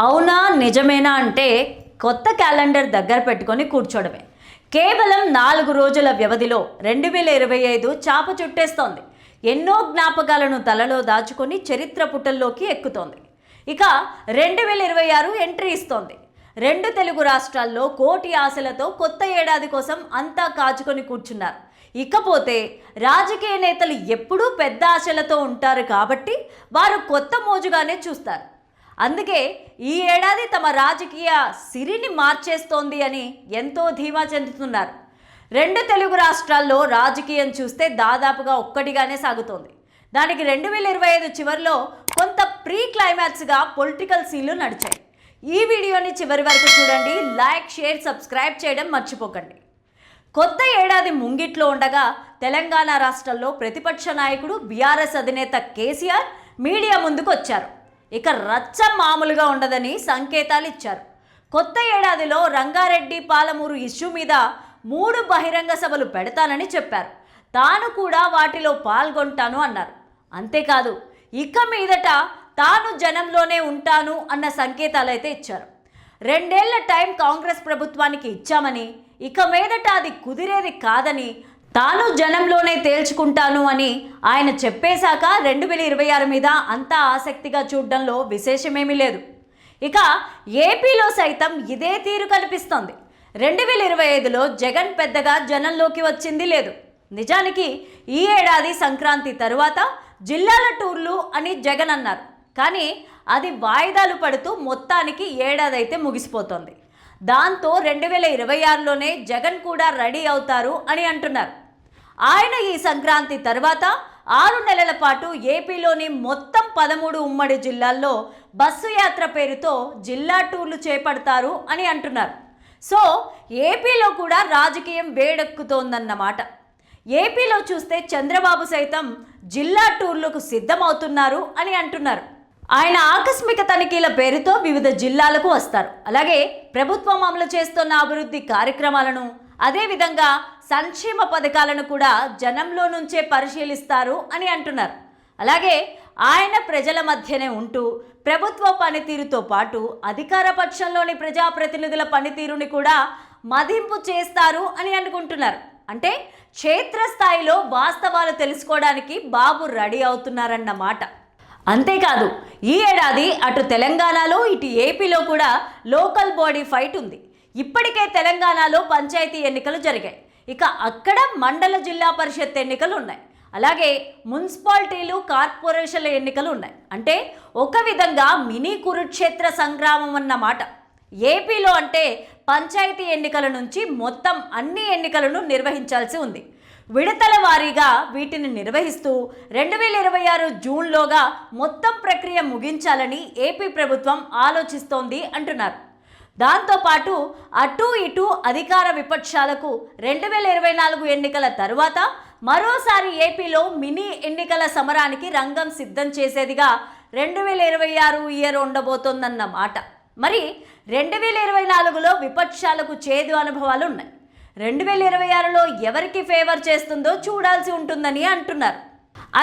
అవునా నిజమేనా అంటే కొత్త క్యాలెండర్ దగ్గర పెట్టుకొని కూర్చోడమే. కేవలం నాలుగు రోజుల వ్యవధిలో రెండు వేల ఇరవై ఐదు చాప చుట్టేస్తోంది. ఎన్నో జ్ఞాపకాలను తలలో దాచుకొని చరిత్ర పుటల్లోకి ఎక్కుతోంది. ఇక రెండు వేల ఇరవై ఆరు ఎంట్రీ ఇస్తోంది. రెండు తెలుగు రాష్ట్రాల్లో కోటి ఆశలతో కొత్త ఏడాది కోసం అంతా కాచుకొని కూర్చున్నారు. ఇకపోతే రాజకీయ నేతలు ఎప్పుడూ పెద్ద ఆశలతో ఉంటారు కాబట్టి వారు కొత్త మోజుగానే చూస్తారు. అందుకే ఈ ఏడాది తమ రాజకీయ సిరిని మార్చేస్తోంది అని ఎంతో ధీమా చెందుతున్నారు. రెండు తెలుగు రాష్ట్రాల్లో రాజకీయం చూస్తే దాదాపుగా ఒక్కటిగానే సాగుతోంది. దానికి రెండు వేల ఇరవై ఐదు చివరిలో కొంత ప్రీ క్లైమాక్స్గా పొలిటికల్ సీన్లు నడిచాయి. ఈ వీడియోని చివరి వరకు చూడండి లైక్ షేర్ సబ్స్క్రైబ్ చేయడం మర్చిపోకండి. కొత్త ఏడాది ముంగిట్లో ఉండగా తెలంగాణ రాష్ట్రంలో ప్రతిపక్ష నాయకుడు బీఆర్ఎస్ అధినేత కేసీఆర్ మీడియా ముందుకు వచ్చారు ఇక రచ్చ మామూలుగా ఉండదని సంకేతాలు ఇచ్చారు. కొత్త ఏడాదిలో రంగారెడ్డి పాలమూరు ఇష్యూ మీద మూడు బహిరంగ సభలు పెడతానని చెప్పారు. తాను కూడా వాటిలో పాల్గొంటాను అన్నారు. అంతేకాదు ఇక మీదట తాను జనంలోనే ఉంటాను అన్న సంకేతాలైతే ఇచ్చారు. రెండేళ్ళ టైం కాంగ్రెస్ ప్రభుత్వానికి ఇచ్చామని ఇక మీదట అది కుదిరేది కాదని తాను జనంలోనే తేల్చుకుంటాను అని ఆయన చెప్పేశాక రెండు వేల ఇరవై ఆరు మీద అంతా ఆసక్తిగా చూడడంలో విశేషమేమీ లేదు. ఇక ఏపీలో సైతం ఇదే తీరు కనిపిస్తోంది. రెండు వేల ఇరవై ఐదులో జగన్ పెద్దగా జనంలోకి వచ్చింది లేదు. నిజానికి ఈ ఏడాది సంక్రాంతి తరువాత జిల్లాల టూర్లు అని జగన్ అన్నారు. కానీ అది వాయిదాలు పడుతూ మొత్తానికి ఏడాది అయితే ముగిసిపోతుంది. దాంతో రెండు వేల ఇరవై ఆరులోనే జగన్ కూడా రెడీ అవుతారు అని అంటున్నారు. ఆయన ఈ సంక్రాంతి తర్వాత ఆరు నెలల పాటు ఏపీలోని మొత్తం పదమూడు ఉమ్మడి జిల్లాల్లో బస్సు యాత్ర పేరుతో జిల్లా టూర్లు చేపడతారు అని అంటున్నారు. సో ఏపీలో కూడా రాజకీయం వేడెక్కుతోందన్నమాట. ఏపీలో చూస్తే చంద్రబాబు సైతం జిల్లా టూర్లకు సిద్ధమవుతున్నారు అని అంటున్నారు. ఆయన ఆకస్మిక తనిఖీల పేరుతో వివిధ జిల్లాలకు వస్తారు. అలాగే ప్రభుత్వం అమలు చేస్తున్న అభివృద్ధి కార్యక్రమాలను అదేవిధంగా సంక్షేమ పథకాలను కూడా జనంలో నుంచే పరిశీలిస్తారు అని అంటున్నారు. అలాగే ఆయన ప్రజల మధ్యనే ఉంటూ ప్రభుత్వ పనితీరుతో పాటు అధికార పక్షంలోని ప్రజాప్రతినిధుల పనితీరుని కూడా మదింపు చేస్తారు అని అనుకుంటున్నారు. అంటే క్షేత్రస్థాయిలో వాస్తవాలు తెలుసుకోవడానికి బాబు రెడీ అవుతున్నారన్నమాట. అంతేకాదు ఈ ఏడాది అటు తెలంగాణలో ఇటు ఏపీలో కూడా లోకల్ బాడీ ఫైట్ ఉంది. ఇప్పటికే తెలంగాణలో పంచాయతీ ఎన్నికలు జరిగాయి. ఇక అక్కడ మండల జిల్లా పరిషత్ ఎన్నికలు ఉన్నాయి అలాగే మున్సిపాలిటీలు కార్పొరేషన్ల ఎన్నికలు ఉన్నాయి అంటే ఒక విధంగా మినీ కురుక్షేత్ర సంగ్రామం అన్నమాట ఏపీలో అంటే పంచాయతీ ఎన్నికల నుంచి మొత్తం అన్ని ఎన్నికలను నిర్వహించాల్సి ఉంది. విడతల వారీగా వీటిని నిర్వహిస్తూ రెండు వేల ఇరవై ఆరు జూన్లోగా మొత్తం ప్రక్రియ ముగించాలని ఏపీ ప్రభుత్వం ఆలోచిస్తోంది అంటున్నారు. దాంతోపాటు అటు ఇటు అధికార విపక్షాలకు రెండు వేల ఇరవై నాలుగు ఎన్నికల తరువాత మరోసారి ఏపీలో మినీ ఎన్నికల సమరానికి రంగం సిద్ధం చేసేదిగా రెండు వేల ఇరవై ఆరు ఇయర్ ఉండబోతోందన్న మాట. మరి రెండు వేల ఇరవై నాలుగులో విపక్షాలకు చేదు అనుభవాలు ఉన్నాయి. రెండు వేల ఇరవై ఆరులో ఎవరికి ఫేవర్ చేస్తుందో చూడాల్సి ఉంటుందని అంటున్నారు.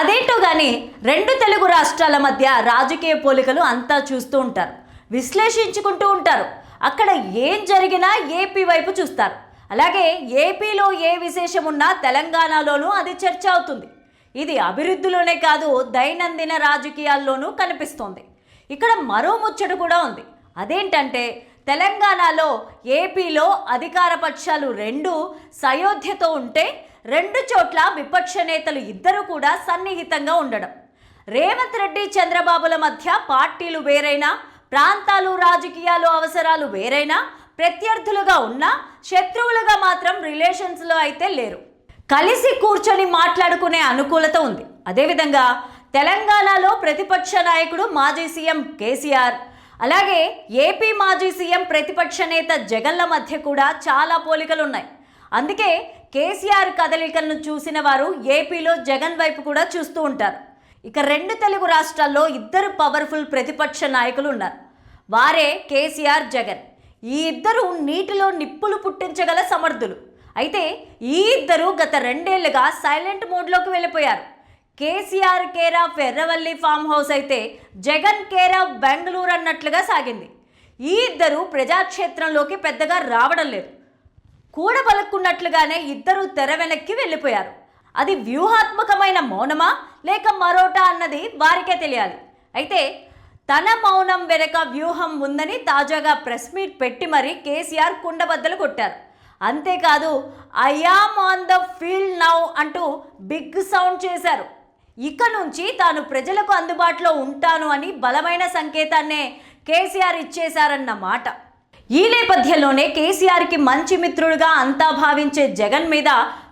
అదేంటో కానీ రెండు తెలుగు రాష్ట్రాల మధ్య రాజకీయ పోలికలు అంతా చూస్తూ ఉంటారు. విశ్లేషించుకుంటూ ఉంటారు. అక్కడ ఏం జరిగినా ఏపీ వైపు చూస్తారు. అలాగే ఏపీలో ఏ విశేషం ఉన్నా తెలంగాణలోనూ అది చర్చ అవుతుంది. ఇది అభివృద్ధిలోనే కాదు దైనందిన రాజకీయాల్లోనూ కనిపిస్తోంది. ఇక్కడ మరో ముచ్చట కూడా ఉంది. అదేంటంటే తెలంగాణలో ఏపీలో అధికార పక్షాలు రెండు సయోధ్యతో ఉంటే రెండు చోట్ల విపక్ష నేతలు ఇద్దరు కూడా సన్నిహితంగా ఉండడం. రేవంత్ రెడ్డి చంద్రబాబుల మధ్య పార్టీలు వేరైనా ప్రాంతాలు రాజకీయాలు అవసరాలు వేరైనా ప్రత్యర్థులుగా ఉన్నా శత్రువులుగా మాత్రం రిలేషన్స్లో అయితే లేరు. కలిసి కూర్చొని మాట్లాడుకునే అనుకూలత ఉంది. అదేవిధంగా తెలంగాణలో ప్రతిపక్ష నాయకుడు మాజీ సీఎం కేసీఆర్ అలాగే ఏపీ మాజీ సీఎం ప్రతిపక్ష నేత జగన్ల మధ్య కూడా చాలా పోలికలు ఉన్నాయి అందుకే కేసీఆర్ కదలికలను చూసిన వారు ఏపీలో జగన్ వైపు కూడా చూస్తూ ఉంటారు. ఇక రెండు తెలుగు రాష్ట్రాల్లో ఇద్దరు పవర్ఫుల్ ప్రతిపక్ష నాయకులు ఉన్నారు. వారే కేసీఆర్ జగన్. ఈ ఇద్దరు నీటిలో నిప్పులు పుట్టించగల సమర్థులు. అయితే ఈ ఇద్దరు గత రెండేళ్ళుగా సైలెంట్ మోడ్లోకి వెళ్ళిపోయారు. కేసీఆర్ కేరా ఫెర్రవల్లి ఫామ్ హౌస్ అయితే జగన్ కేరా బెంగళూరు అన్నట్లుగా సాగింది. ఈ ఇద్దరు ప్రజాక్షేత్రంలోకి పెద్దగా రావడం లేదు. కూడ పలుక్కున్నట్లుగానే ఇద్దరు తెర వెనక్కి వెళ్ళిపోయారు. అది వ్యూహాత్మకమైన మౌనమా లేక మరోటా అన్నది వారికే తెలియాలి. అయితే తన మౌనం వెనక వ్యూహం ఉందని తాజాగా ప్రెస్ మీట్ పెట్టి మరీ కేసీఆర్ కుండబద్దలు కొట్టారు. అంతేకాదు I am on the field now అంటూ బిగ్ సౌండ్ చేశారు. ఇక నుంచి తాను ప్రజలకు అందుబాటులో ఉంటాను అని బలమైన సంకేతాన్నే కేసీఆర్ ఇచ్చేశారన్న మాట. ఈ నేపథ్యంలోనే కేసీఆర్కి మంచి మిత్రుడుగా అంతా భావించే జగన్ మీద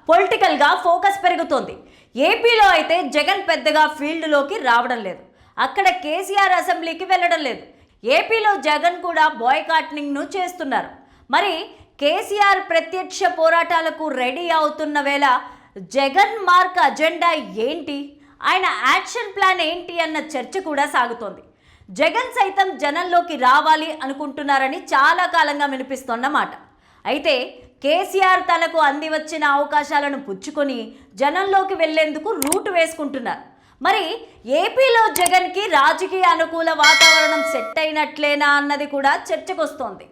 పొలిటికల్గా ఫోకస్ పెరుగుతోంది. ఏపీలో అయితే జగన్ పెద్దగా ఫీల్డ్లోకి రావడం లేదు. అక్కడ కేసీఆర్ అసెంబ్లీకి వెళ్ళడం లేదు. ఏపీలో జగన్ కూడా బాయ్కాట్నింగ్ను చేస్తున్నారు. మరి కేసీఆర్ ప్రత్యక్ష పోరాటాలకు రెడీ అవుతున్న వేళ జగన్ మార్క్ అజెండా ఏంటి? ఆయన యాక్షన్ ప్లాన్ ఏంటి అన్న చర్చ కూడా సాగుతోంది. జగన్ సైతం జనంలోకి రావాలి అనుకుంటున్నారని చాలా కాలంగా వినిపిస్తోన్నమాట అయితే కేసీఆర్ తనకు అంది వచ్చిన అవకాశాలను పుచ్చుకొని జనంలోకి వెళ్ళేందుకు రూట్ వేసుకుంటున్నారు. మరి ఏపీలో జగన్కి రాజకీయ అనుకూల వాతావరణం సెట్ అయినట్లేనా అన్నది కూడా చర్చకొస్తోంది.